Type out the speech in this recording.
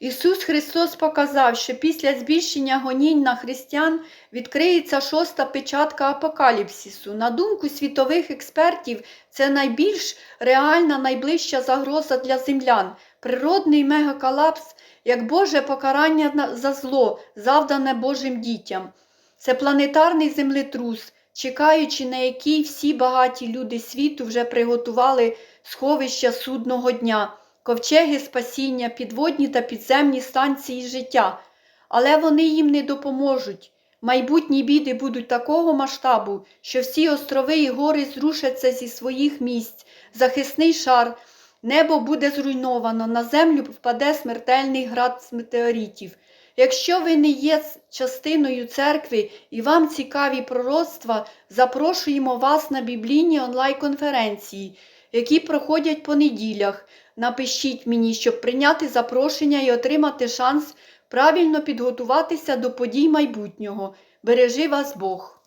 Ісус Христос показав, що після збільшення гонінь на християн відкриється шоста печатка апокаліпсису. На думку світових експертів, це найбільш реальна, найближча загроза для землян. Природний мегаколапс як Боже покарання за зло, завдане Божим дітям. Це планетарний землетрус, чекаючи на який всі багаті люди світу вже приготували сховища судного дня, ковчеги спасіння, підводні та підземні станції життя. Але вони їм не допоможуть. Майбутні біди будуть такого масштабу, що всі острови і гори зрушаться зі своїх місць, захисний шар, небо буде зруйновано, на землю впаде смертельний град з метеоритів. Якщо ви не є частиною церкви і вам цікаві пророцтва, запрошуємо вас на біблійні онлайн-конференції, які проходять по неділях. Напишіть мені, щоб прийняти запрошення і отримати шанс правильно підготуватися до подій майбутнього. Бережи вас Бог!